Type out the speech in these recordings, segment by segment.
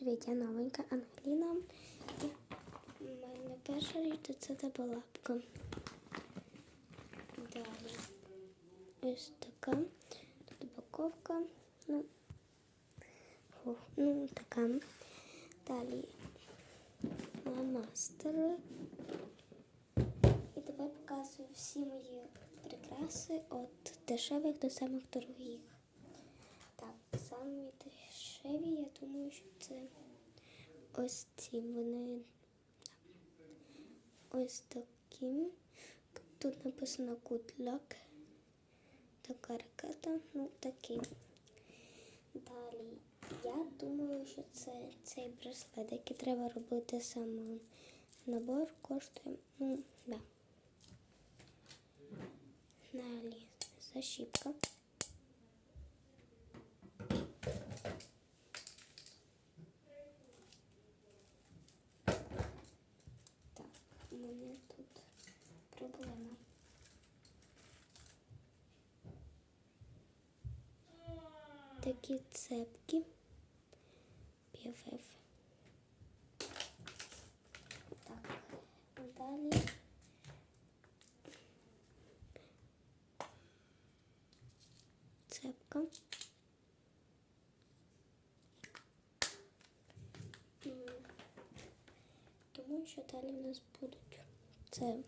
Привіт, я новенька Ангеліна. В мене перша річ це ця табалапка. Далі ось така. Тут упаковка. Ну, фу, ну така. Далі фломастери. І тепер показую всі мої прикраси від дешевих до самих дорогих. Так, самі дешеві, я думаю, що це ось ці вони ось такі. Тут написано good luck. Така ракета, ну такі. Далі, я думаю, що це цей браслет, який треба робити саме. Набор коштує, ну, да. Далі защіпка. Так, у мене тут проблема. Такі цепки. PFF. Так, далі. Цепка. Думаю, що далі в нас будуть це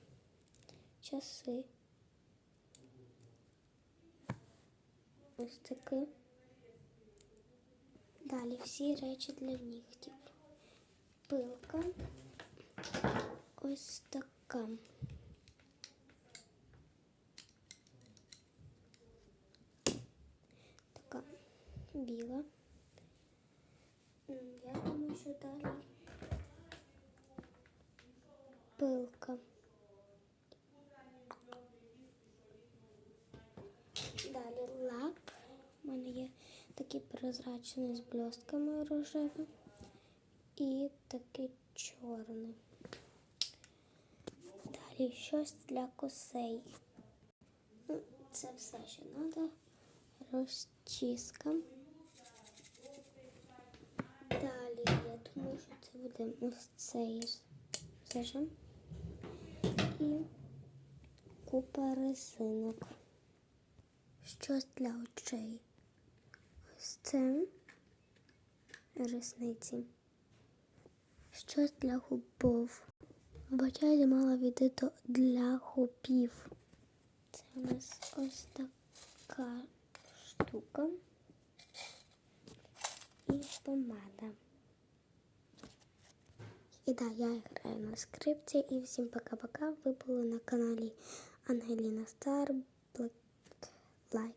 часи. Ось таке. Далі всі речі для нігтів. Пилка. Ось така. Така біла. М, Я думаю, що далі пилка. Такий прозрачний з блістками рожевим і такий чорний. Далі щось для косей. Ну, Це все, що треба. Розчіска. Далі, я думаю, що це буде ось цей зажим. І купа резинок. Щось для очей. Ось це ресниці. Щось для губов. Вибачайте, мала відео для губів. Це у нас ось така штука. І помада. І да, я граю на скрипці. І всім пока-пока. Ви були на каналі Ангеліна Стар. Black Light.